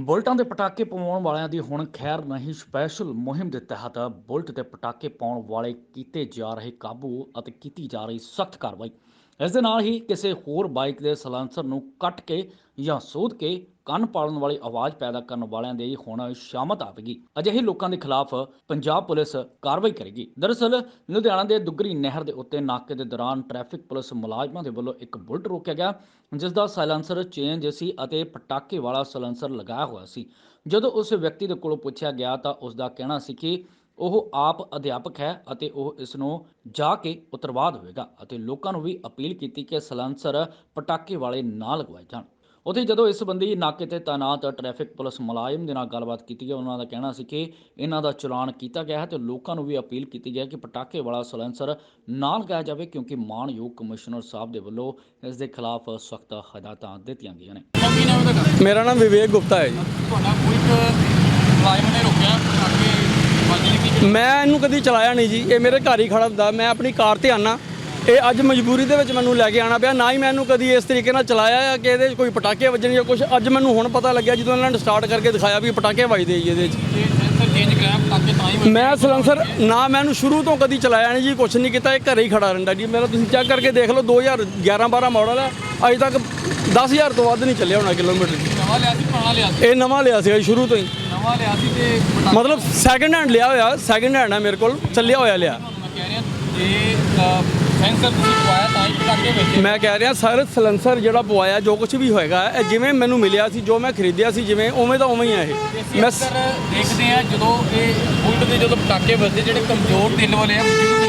ਬੁਲਟਾਂ ਦੇ ਪਟਾਕੇ ਪਵਾਉਣ ਵਾਲਿਆਂ ਦੀ ਹੁਣ ਖੈਰ ਨਹੀਂ, ਸਪੈਸ਼ਲ ਮੁਹਿੰਮ ਦੇ ਤਹਿਤ ਬੁਲਟ ਤੇ ਪਟਾਕੇ ਪਾਉਣ ਵਾਲੇ ਕੀਤੇ ਜਾ ਰਹੇ ਕਾਬੂ ਅਤੇ ਕੀਤੀ ਜਾ ਰਹੀ ਸਖਤ ਕਾਰਵਾਈ। ਇਸ ਦੇ ਨਾਲ ਹੀ ਕਿਸੇ ਹੋਰ ਬਾਈਕ ਦੇ ਸਲਾਂਸਰ ਨੂੰ ਕੱਟ ਕੇ ਜਾਂ ਸੋਧ ਕੇ ਕੰਨ ਪਾਲਣ ਵਾਲੀ ਆਵਾਜ਼ ਪੈਦਾ ਕਰਨ ਵਾਲਿਆਂ ਦੇ ਹੁਣ ਸ਼ਾਮਤ ਆਵੇਗੀ। ਅਜਿਹੇ ਲੋਕਾਂ ਦੇ ਖਿਲਾਫ ਪੰਜਾਬ ਪੁਲਿਸ ਕਾਰਵਾਈ ਕਰੇਗੀ। ਦਰਅਸਲ, ਲੁਧਿਆਣਾ ਦੇ ਦੁੱਗਰੀ ਨਹਿਰ ਦੇ ਉੱਤੇ ਨਾਕੇ ਦੇ ਦੌਰਾਨ ਟ੍ਰੈਫਿਕ ਪੁਲਿਸ ਮੁਲਾਜ਼ਮਾਂ ਦੇ ਵੱਲੋਂ ਇੱਕ ਬੁਲਟ ਰੋਕਿਆ ਗਿਆ ਜਿਸ ਦਾ ਸਾਇਲੈਂਸਰ ਚੇਂਜ ਸੀ ਅਤੇ ਪਟਾਕੇ ਵਾਲਾ ਸਾਇਲੈਂਸਰ ਲਗਾਇਆ ਹੋਇਆ ਸੀ। ਜਦੋਂ ਉਸ ਵਿਅਕਤੀ ਦੇ ਕੋਲੋਂ ਪੁੱਛਿਆ ਗਿਆ ਤਾਂ ਉਸ ਦਾ ਕਹਿਣਾ ਸੀ ਕਿ ਉਹ ਆਪ ਅਧਿਆਪਕ ਹੈ ਅਤੇ ਉਹ ਇਸ ਨੂੰ ਜਾ ਕੇ ਉਤਰਵਾ ਦੇਵੇਗਾ ਅਤੇ ਲੋਕਾਂ ਨੂੰ ਵੀ ਅਪੀਲ ਕੀਤੀ ਕਿ ਸਲੈਂਸਰ ਪਟਾਕੇ ਵਾਲੇ ਨਾ ਲਗਵਾਏ ਜਾਣ। ਉੱਥੇ ਜਦੋਂ ਇਸ ਸੰਬੰਧੀ ਨਾਕੇ ਤੇ ਤਾਇਨਾਤ ਟ੍ਰੈਫਿਕ ਪੁਲਿਸ ਮੁਲਾਜ਼ਮ ਦੇ ਨਾਲ ਗੱਲਬਾਤ ਕੀਤੀ ਗਈ ਉਹਨਾਂ ਦਾ ਕਹਿਣਾ ਸੀ ਕਿ ਇਹਨਾਂ ਦਾ ਚਲਾਨ ਕੀਤਾ ਗਿਆ ਹੈ ਤੇ ਲੋਕਾਂ ਨੂੰ ਵੀ ਅਪੀਲ ਕੀਤੀ ਗਈ ਹੈ ਕਿ ਪਟਾਕੇ ਵਾਲਾ ਸਲੈਂਸਰ ਨਾ ਲਗਾਇਆ ਜਾਵੇ ਕਿਉਂਕਿ ਮਾਨਯੋਗ ਕਮਿਸ਼ਨਰ ਸਾਹਿਬ ਦੇ ਵੱਲੋਂ ਇਸ ਦੇ ਖਿਲਾਫ ਸਖਤ ਹਦਾਇਤਾਂ ਦਿੱਤੀਆਂ ਗਈਆਂ ਨੇ। ਮੇਰਾ ਨਾਮ ਵਿਵੇਕ ਗੁਪਤਾ ਹੈ ਜੀ। ਤੁਹਾਡਾ ਕੋਈ ਮੁਲਾਜ਼ਮ ਨੇ ਰੋਕਿਆ ਅੱਗੇ ਵੱਜਣ ਕੀ ਮੈਂ ਇਹਨੂੰ ਕਦੀ ਚਲਾਇਆ ਨਹੀਂ ਜੀ, ਇਹ ਮੇਰੇ ਘਰ ਹੀ ਖੜਾ ਹੁੰਦਾ, ਮੈਂ ਆਪਣੀ ਕਾਰ ਤੇ ਆਨਾ। ਇਹ ਅੱਜ ਮਜਬੂਰੀ ਦੇ ਵਿੱਚ ਮੈਨੂੰ ਲੈ ਕੇ ਆਣਾ ਪਿਆ, ਨਾ ਹੀ ਮੈਨੂੰ ਇਹਨੂੰ ਕਦੀ ਇਸ ਤਰੀਕੇ ਨਾਲ ਚਲਾਇਆ ਆ ਕਿ ਇਹਦੇ 'ਚ ਕੋਈ ਪਟਾਕੇ ਵੱਜਣ ਜਾਂ ਕੁਝ ਅੱਜ ਮੈਨੂੰ ਹੁਣ ਪਤਾ ਲੱਗਿਆ, ਜਦੋਂ ਇਹਨਾਂ ਨੇ ਸਟਾਰਟ ਕਰਕੇ ਦਿਖਾਇਆ ਵੀ ਪਟਾਕੇ ਵੱਜਦੇ ਜੀ ਇਹਦੇ 'ਚ। ਮੈਂ ਸਲੈਂਸਰ ਨਾ ਮੈਂ ਇਹਨੂੰ ਸ਼ੁਰੂ ਤੋਂ ਕਦੀ ਚਲਾਇਆ ਨਹੀਂ ਜੀ ਕੁਝ ਨਹੀਂ ਕੀਤਾ, ਇਹ ਘਰੇ ਹੀ ਖੜਾ ਰਹਿੰਦਾ ਜੀ। ਮੇਰਾ ਤੁਸੀਂ ਚੈੱਕ ਕਰਕੇ ਦੇਖ ਲਓ 2011 12 ਮਾਡਲ ਹੈ ਅਜੇ ਤੱਕ 10000 ਤੋਂ ਵੱਧ ਨਹੀਂ ਚੱਲਿਆ ਹੋਣਾ ਕਿਲੋਮੀਟਰ ਨਵਾਂ ਲਿਆ ਸੀ ਪੁਰਾਣਾ ਲਿਆ ਸੀ ਇਹ ਨਵਾਂ ਲਿਆ ਸੀ ਜੀ ਸ਼ੁਰੂ ਤੋਂ ਹੀ। ਨਵਾਂ ਲਿਆ ਸੀ ਤੇ ਪਟਾਕੇ ਮਤਲਬ ਸੈਕਿੰਡ ਹੈਂਡ ਲਿਆ ਹੋਇਆ ਸੈਕਿੰਡ ਹੈਂਡ ਹੈ ਮੇਰੇ ਕੋਲ ਚੱਲਿਆ ਹੋਇਆ ਲਿਆ। ਮੈਂ ਕਹਿ ਰਿਹਾ ਜੇ ਅ, ਸੈਂਸਰ ਤੁਸੀਂ ਪਵਾਇਆ ਤਾਂ ਹੀ ਪਟਾਕੇ ਵੱਜੇ ਮੈਂ ਕਹਿ ਰਿਹਾ ਸਰ ਸਲੈਂਸਰ ਜਿਹੜਾ ਪਵਾਇਆ ਜੋ ਕੁਝ ਵੀ ਹੋਏਗਾ ਇਹ ਜਿਵੇਂ ਮੈਨੂੰ ਮਿਲਿਆ ਸੀ ਜੋ ਮੈਂ ਖਰੀਦਿਆ ਸੀ ਜਿਵੇਂ ਉਵੇਂ ਦਾ ਉਵੇਂ ਹੀ ਆ ਇਹ। ਮੈਂ ਸ- ਅਕਸਰ ਦੇਖਦੇ ਆ ਜਦੋਂ ਇਹ ਬੁਲਟ ਦੇ ਜਦੋਂ ਪਟਾਕੇ ਵੱਜਦੇ ਜਿਹੜੇ ਕਮਜ਼ੋਰ ਦਿਲ ਵਾਲੇ ਆ ਬਜ਼ੁਰਗ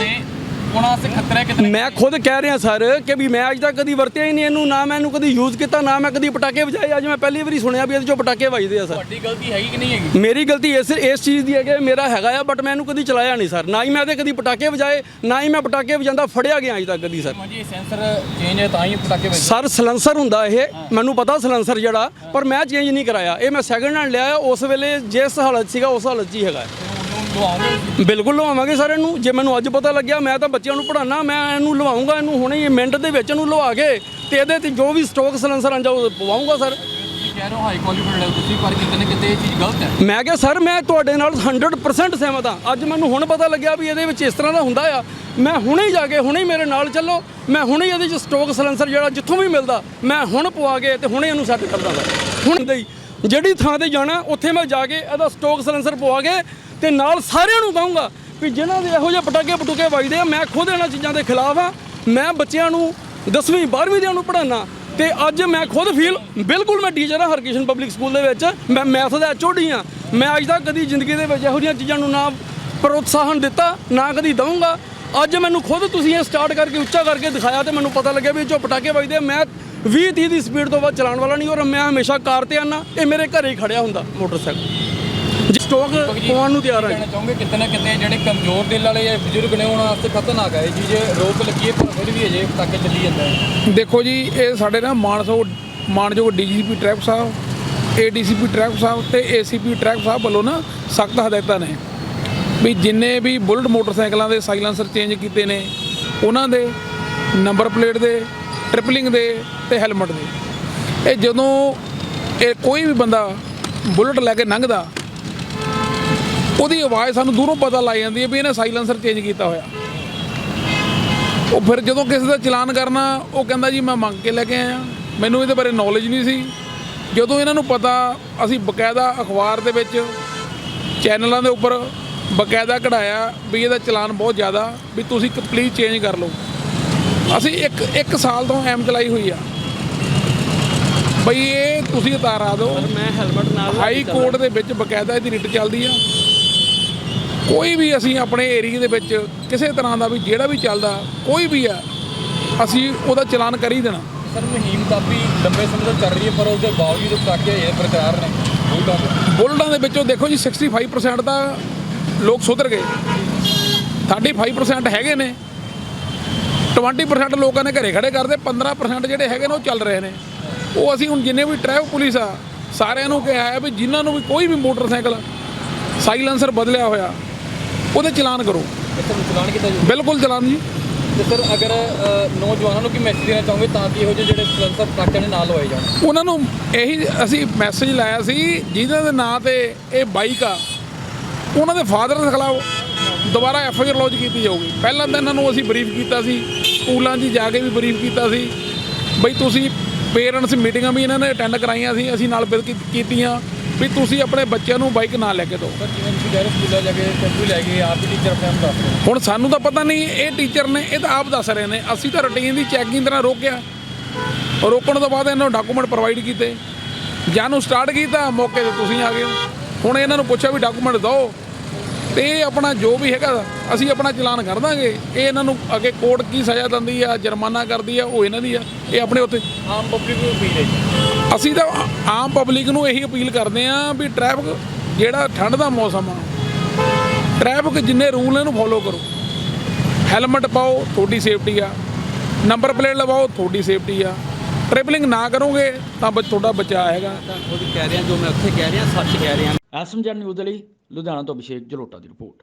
ਖਤਰਾ ਹੈ ਮੈਂ ਖੁਦ ਕਹਿ ਰਿਹਾ ਸਰ ਕਿ ਵੀ ਮੈਂ ਅੱਜ ਤੱਕ ਕਦੀ ਵਰਤਿਆ ਹੀ ਨਹੀਂ ਇਹਨੂੰ ਨਾ ਮੈਂ ਇਹਨੂੰ ਕਦੀ ਯੂਜ਼ ਕੀਤਾ ਨਾ ਮੈਂ ਕਦੀ ਪਟਾਕੇ ਵਜਾਏ। ਅੱਜ ਮੈਂ ਪਹਿਲੀ ਵਾਰੀ ਸੁਣਿਆ ਵੀ ਇਹਦੇ ਚੋਂ ਪਟਾਕੇ ਵੱਜਦੇ ਆ ਸਰ। ਤੁਹਾਡੀ ਗਲਤੀ ਹੈਗੀ ਕਿ ਨਹੀਂ ਹੈਗੀ? ਮੇਰੀ ਗਲਤੀ ਇਸ ਇਸ ਚੀਜ਼ ਦੀ ਹੈ ਕਿ ਮੇਰਾ ਹੈਗਾ ਆ ਬਟ ਮੈਂ ਇਹਨੂੰ ਕਦੀ ਚਲਾਇਆ ਨਹੀਂ ਸਰ। ਨਾ ਹੀ ਮੈਂ ਇਹਦੇ ਕਦੀ ਪਟਾਕੇ ਵਜਾਏ ਨਾ ਹੀ ਮੈਂ ਪਟਾਕੇ ਵਜਾਉਂਦਾ ਫੜਿਆ ਗਿਆ ਅੱਜ ਤੱਕ ਕਦੀ ਸਰ। ਹਾਂਜੀ ਇਹ ਸੈਂਸਰ ਚੇਂਜ ਹੈ ਤਾਂ ਹੀ ਪਟਾਕੇ ਵੱਜੇ ਸਰ ਸਲੈਂਸਰ ਹੁੰਦਾ ਇਹ। ਮੈਨੂੰ ਪਤਾ ਸਲੈਂਸਰ ਜਿਹੜਾ ਪਰ ਮੈਂ ਚੇਂਜ ਨਹੀਂ ਕਰਾਇਆ। ਇਹ ਮੈਂ ਸੈਕਿੰਡ ਹੈਂਡ ਲਿਆ ਉਸ ਵੇਲੇ ਜਿਸ ਹਾਲਤ ਸੀਗਾ ਉਸ ਹਾਲਤ 'ਚ ਹੀ ਹੈਗਾ। ਬਿਲਕੁਲ ਲਵਾਵਾਂਗੇ ਸਰ ਇਹਨੂੰ। ਜੇ ਮੈਨੂੰ ਅੱਜ ਪਤਾ ਲੱਗਿਆ ਮੈਂ ਤਾਂ ਬੱਚਿਆਂ ਨੂੰ ਪੜਾਉਣਾ ਮੈਂ ਇਹਨੂੰ ਲਵਾਉਂਗਾ ਇਹਨੂੰ ਹੁਣੇ ਹੀ ਮਿੰਟ ਦੇ ਵਿੱਚ ਇਹਨੂੰ ਲਵਾ ਕੇ ਤੇ ਇਹਦੇ ਤੇ ਜੋ ਵੀ ਸਟਾਕ ਸਲੈਂਸਰ ਆਂਜਾ ਉਹ ਪਵਾਉਂਗਾ ਸਰ। ਮੈਂ ਕਿਹਾ ਸਰ ਮੈਂ ਤੁਹਾਡੇ ਨਾਲ 100% ਸਹਿਮਤ ਹਾਂ। ਅੱਜ ਮੈਨੂੰ ਹੁਣ ਪਤਾ ਲੱਗਿਆ ਵੀ ਇਹਦੇ ਵਿੱਚ ਇਸ ਤਰ੍ਹਾਂ ਦਾ ਹੁੰਦਾ ਆ। ਮੈਂ ਹੁਣੇ ਜਾ ਕੇ ਹੁਣੇ ਮੇਰੇ ਨਾਲ ਚੱਲੋ। ਮੈਂ ਹੁਣੇ ਇਹਦੇ ਚ ਸਟਾਕ ਸਲੈਂਸਰ ਜਿਹੜਾ ਜਿੱਥੋਂ ਵੀ ਮਿਲਦਾ ਮੈਂ ਹੁਣ ਪਵਾ ਕੇ ਤੇ ਹੁਣੇ ਇਹਨੂੰ ਸੈੱਟ ਕਰ ਦਾਂਗਾ। ਹੁਣ ਜਿਹੜੀ ਥਾਂ ਤੇ ਜਾਣਾ ਉੱਥੇ ਮੈਂ ਜਾ ਕੇ ਇਹਦਾ ਸਟਾਕ ਸਲੈਂਸਰ ਪਵਾ ਕੇ ਤੇ ਨਾਲ ਸਾਰਿਆਂ ਨੂੰ ਕਹੂੰਗਾ ਵੀ ਜਿਨ੍ਹਾਂ ਦੇ ਇਹੋ ਜਿਹੇ ਪਟਾਕੇ ਪਟੂਕੇ ਵੱਜਦੇ ਆ, ਮੈਂ ਖੁਦ ਇਹਨਾਂ ਚੀਜ਼ਾਂ ਦੇ ਖਿਲਾਫ ਆ। ਮੈਂ ਬੱਚਿਆਂ ਨੂੰ 10ਵੀਂ 12ਵੀਂ ਦੇ ਨੂੰ ਪੜਾਉਣਾ ਤੇ ਅੱਜ ਮੈਂ ਖੁਦ ਫੀਲ ਬਿਲਕੁਲ ਮੈਂ ਟੀਚਰ ਹਾਂ ਹਰਕਿਸ਼ਨ ਪਬਲਿਕ ਸਕੂਲ ਦੇ ਵਿੱਚ। ਮੈਂ ਮੈਥ ਦਾ ਐਚਓਡੀ ਹਾਂ ਮੈਂ ਅੱਜ ਤੱਕ ਕਦੀ ਜ਼ਿੰਦਗੀ ਦੇ ਵਿੱਚ ਇਹੋ ਜਿਹੀਆਂ ਚੀਜ਼ਾਂ ਨੂੰ ਨਾ ਪ੍ਰੋਤਸਾਹਨ ਦਿੱਤਾ, ਨਾ ਕਦੀ ਦਵਾਂਗਾ ਅੱਜ ਮੈਨੂੰ ਖੁਦ ਤੁਸੀਂ ਇਹ ਸਟਾਰਟ ਕਰਕੇ, ਉੱਚਾ ਕਰਕੇ ਦਿਖਾਇਆ ਤੇ ਮੈਨੂੰ ਪਤਾ ਲੱਗਿਆ ਵੀ ਇਹ 'ਚੋਂ ਪਟਾਕੇ ਵੱਜਦੇ ਆ। ਮੈਂ 20 30 ਦੀ ਸਪੀਡ ਤੋਂ ਬਾਅਦ ਚਲਾਉਣ ਵਾਲਾ ਨਹੀਂ ਔਰ ਮੈਂ ਹਮੇਸ਼ਾ ਕਾਰ ਤੇ ਆਨਾ। ਇਹ ਮੇਰੇ ਘਰੇ ਹੀ ਖੜਿਆ ਹੁੰਦਾ, ਮੋਟਰਸਾਈਕਲ। ਸਟਾਕ ਪਵਾਉਣ ਨੂੰ ਤਿਆਰ ਹਾਂ ਜੀ। ਚਾਹੋਗੇ ਕਿਤੇ ਨਾ ਕਿਤੇ ਜਿਹੜੇ ਕਮਜ਼ੋਰ ਦਿਲ ਵਾਲੇ ਜਾਂ ਬਜ਼ੁਰਗ ਨੇ ਉਹਨਾਂ ਵਾਸਤੇ ਖਤਰਨਾਕ ਹੈ ਇਹ ਚੀਜ਼ ਰੋਕ ਲੱਗੀ ਹੈ ਪਰ ਫਿਰ ਵੀ ਅਜੇ ਪਟਾਕੇ ਚੱਲੀ ਜਾਂਦਾ ਹੈ ਦੇਖੋ ਜੀ ਇਹ ਸਾਡੇ ਨਾ ਮਾਨਸੋ ਮਾਨਯੋਗ ਡੀਜੀਪੀ ਟ੍ਰੈਫਿਕ ਸਾਹਿਬ ਏਡੀਸੀਪੀ ਟ੍ਰੈਫਿਕ ਸਾਹਿਬ ਤੇ ਏਸੀਪੀ ਟ੍ਰੈਫਿਕ ਸਾਹਿਬ ਵੱਲੋਂ ਨਾ ਸਖਤ ਹਦਾਇਤਾਂ ਨੇ ਵੀ ਜਿੰਨੇ ਵੀ ਬੁਲਟ ਮੋਟਰਸਾਈਕਲਾਂ ਦੇ ਸਾਈਲੈਂਸਰ ਚੇਂਜ ਕੀਤੇ ਨੇ ਉਹਨਾਂ ਦੇ ਨੰਬਰ ਪਲੇਟ ਦੇ ਟ੍ਰਿਪਲਿੰਗ ਦੇ ਤੇ ਹੈਲਮਟ ਦੇ ਇਹ ਜਦੋਂ ਇਹ ਕੋਈ ਵੀ ਬੰਦਾ ਬੁਲਟ ਲੈ ਕੇ ਲੰਘਦਾ ਉਹਦੀ ਆਵਾਜ਼ ਸਾਨੂੰ ਦੂਰੋਂ ਪਤਾ ਲੱਗ ਜਾਂਦੀ ਹੈ ਵੀ ਇਹਨੇ ਸਾਈਲੈਂਸਰ ਚੇਂਜ ਕੀਤਾ ਹੋਇਆ। ਉਹ ਫਿਰ ਜਦੋਂ ਕਿਸੇ ਦਾ ਚਲਾਨ ਕਰਨਾ ਉਹ ਕਹਿੰਦਾ ਜੀ ਮੈਂ ਮੰਗ ਕੇ ਲੈ ਕੇ ਆਇਆ। ਮੈਨੂੰ ਇਹਦੇ ਬਾਰੇ ਨੌਲੇਜ ਨਹੀਂ ਸੀ। ਜਦੋਂ ਇਹਨਾਂ ਨੂੰ ਪਤਾ ਅਸੀਂ ਬਕਾਇਦਾ ਅਖਬਾਰ ਦੇ ਵਿੱਚ ਚੈਨਲਾਂ ਦੇ ਉੱਪਰ ਬਕਾਇਦਾ ਕਢਾਇਆ ਵੀ ਇਹਦਾ ਚਲਾਨ ਬਹੁਤ ਜ਼ਿਆਦਾ ਵੀ ਤੁਸੀਂ ਪਲੀਜ਼ ਚੇਂਜ ਕਰ ਲਓ। ਅਸੀਂ ਇੱਕ ਇੱਕ ਸਾਲ ਤੋਂ ਐਮ ਚਲਾਈ ਹੋਈ ਆ। ਬਈ ਇਹ ਤੁਸੀਂ ਉਤਾਰਾ ਦਿਓ। ਮੈਂ ਹੈਲਮਟ ਨਾਲ ਹਾਈ ਕੋਰਟ ਦੇ ਵਿੱਚ ਬਕਾਇਦਾ ਇਹਦੀ ਰਿਟ ਚੱਲਦੀ ਆ। ਕੋਈ ਵੀ ਅਸੀਂ ਆਪਣੇ ਏਰੀਆ ਦੇ ਵਿੱਚ ਕਿਸੇ ਤਰ੍ਹਾਂ ਦਾ ਵੀ ਜਿਹੜਾ ਵੀ ਚੱਲਦਾ ਕੋਈ ਵੀ ਆ ਅਸੀਂ ਉਹਦਾ ਚਲਾਨ ਕਰ ਹੀ ਦੇਣਾ। ਸਰ ਮੁਹਿੰਮ ਕਾਫੀ ਲੰਬੇ ਸਮੇਂ ਤੋਂ ਚੱਲ ਰਹੀ ਹੈ ਪਰ ਉਸ ਦੇ ਬਾਵਜੂਦ ਪਟਾਕੇ ਇਹ ਪ੍ਰਕਾਰ ਨੇ ਬੁਲਟਾਂ ਦੇ। ਬੁਲਟਾਂ ਦੇ ਵਿੱਚੋਂ ਦੇਖੋ ਜੀ 65% ਤਾਂ ਲੋਕ ਸੁਧਰ ਗਏ। 35% ਹੈਗੇ ਨੇ। 20% ਲੋਕਾਂ ਨੇ ਘਰੇ ਖੜੇ ਕਰਦੇ 15% ਜਿਹੜੇ ਹੈਗੇ ਨੇ ਉਹ ਚੱਲ ਰਹੇ ਨੇ। ਉਹ ਅਸੀਂ ਹੁਣ ਜਿੰਨੇ ਵੀ ਟ੍ਰੈਫਿਕ ਪੁਲਿਸ ਆ ਸਾਰਿਆਂ ਨੂੰ ਕਿਹਾ ਹੈ ਵੀ ਜਿਨ੍ਹਾਂ ਨੂੰ ਵੀ ਕੋਈ ਵੀ ਮੋਟਰਸਾਈਕਲ ਸਾਈਲੈਂਸਰ ਬਦਲਿਆ ਹੋਇਆ ਉਹਦੇ ਚਲਾਨ ਕਰੋ। ਨੂੰ ਚਲਾਨ ਕੀਤਾ ਜੀ ਬਿਲਕੁਲ ਚਲਾਨ ਜੀ। ਤੇ ਸਰ ਅਗਰ ਨੌਜਵਾਨਾਂ ਨੂੰ ਕੀ ਮੈਸੇਜ ਦੇਣਾ ਚਾਹੋਗੇ ਤਾਂ ਕਿ ਇਹੋ ਜਿਹੇ ਜਿਹੜੇ ਸਲੈਂਸਰ ਟਰੱਕਾਂ ਦੇ ਨਾਲ ਲਵਾਏ ਜਾਣ? ਉਹਨਾਂ ਨੂੰ ਇਹੀ ਅਸੀਂ ਮੈਸੇਜ ਲਾਇਆ ਸੀ ਜਿਹਨਾਂ ਦੇ ਨਾਂ ਤੇ ਇਹ ਬਾਈਕ ਆ ਉਹਨਾਂ ਦੇ ਫਾਦਰ ਦੇ ਖਿਲਾਫ ਦੁਬਾਰਾ ਐਫ ਆਈ ਆਰ ਲੌਂਚ ਕੀਤੀ ਜਾਊਗੀ। ਪਹਿਲਾਂ ਤਾਂ ਇਹਨਾਂ ਨੂੰ ਅਸੀਂ ਬਰੀਫ ਕੀਤਾ ਸੀ ਸਕੂਲਾਂ 'ਚ ਜਾ ਕੇ ਵੀ ਬਰੀਫ ਕੀਤਾ ਸੀ। ਬਈ ਤੁਸੀਂ ਪੇਰੈਂਟਸ ਮੀਟਿੰਗਾਂ ਵੀ ਇਹਨਾਂ ਨੇ ਅਟੈਂਡ ਕਰਾਈਆਂ ਸੀ ਅਸੀਂ ਨਾਲ ਬਿਲ ਕੀਤੀਆਂ। ਵੀ ਤੁਸੀਂ ਆਪਣੇ ਬੱਚਿਆਂ ਨੂੰ ਬਾਈਕ ਨਾ ਲੈ ਕੇ ਦਿਓ। ਸਰ ਜਿਵੇਂ ਤੁਸੀਂ ਕਹਿ ਰਹੇ ਸਕੂਲਾਂ ਜਾ ਕੇ ਟੈਂਪੂ ਲੈ ਕੇ ਆਪ ਹੀ ਟੀਚਰ ਆਪਣੇ ਆਪ ਦੱਸ ਰਹੇ ਹੁਣ ਸਾਨੂੰ ਤਾਂ ਪਤਾ ਨਹੀਂ ਇਹ ਟੀਚਰ ਨੇ ਇਹ ਤਾਂ ਆਪ ਦੱਸ ਰਹੇ ਨੇ। ਅਸੀਂ ਤਾਂ ਰੁਟੀਨ ਦੀ ਚੈਕਿੰਗ ਤਰ੍ਹਾਂ ਰੋਕਿਆ। ਰੋਕਣ ਤੋਂ ਬਾਅਦ ਇਹਨਾਂ ਨੂੰ ਡਾਕੂਮੈਂਟ ਪ੍ਰੋਵਾਈਡ ਕੀਤੇ। ਜਾਂ ਨੂੰ ਸਟਾਰਟ ਕੀਤਾ ਮੌਕੇ ਤੇ ਤੁਸੀਂ ਆ ਗਏ ਹੋ। ਹੁਣ ਇਹਨਾਂ ਨੂੰ ਪੁੱਛਿਆ ਵੀ ਡਾਕੂਮੈਂਟ ਦਿਓ। ਤੇ ਇਹ ਆਪਣਾ ਜੋ ਵੀ ਹੈਗਾ ਅਸੀਂ ਆਪਣਾ ਚਲਾਨ ਕਰ ਦਾਂਗੇ। ਇਹ ਇਹਨਾਂ ਨੂੰ ਅੱਗੇ ਕੋਰਟ ਕੀ ਸਜ਼ਾ ਦਿੰਦੀ ਆ ਜੁਰਮਾਨਾ ਕਰਦੀ ਆ ਉਹ ਇਹਨਾਂ ਦੀ ਆ। ਇਹ ਆਪਣੇ ਉੱਤੇ। ਆਮ ਪਬਲਿਕ ਨੂੰ ਅਪੀਲ ਹੈ ਜੀ। ਅਸੀਂ ਤਾਂ ਆਮ ਪਬਲਿਕ ਨੂੰ ਇਹੀ ਅਪੀਲ ਕਰਦੇ ਆਂ ਵੀ ਟ੍ਰੈਫਿਕ ਜਿਹੜਾ ਠੰਡ ਦਾ ਮੌਸਮ ਆ ਟ੍ਰੈਫਿਕ ਜਿੰਨੇ ਰੂਲ ਨੇ ਇਹਨੂੰ ਫੋਲੋ ਕਰੋ। ਹੈਲਮਟ ਪਾਓ ਤੁਹਾਡੀ ਸੇਫਟੀ ਆ। ਨੰਬਰ ਪਲੇਟ ਲਵਾਓ ਤੁਹਾਡੀ ਸੇਫਟੀ ਆ। ਟ੍ਰੈਵਲਿੰਗ ਨਾ ਕਰੋਗੇ ਤਾਂ ਬ- ਤੁਹਾਡਾ ਬਚਾਅ ਹੈਗਾ। ਐਸਐਮਜੀ ਨਿਊਜ਼ ਦੇ ਲਈ ਲੁਧਿਆਣਾ ਤੋਂ ਅਭਿਸ਼ੇਕ ਜਲੋਟਾ ਦੀ ਰਿਪੋਰਟ।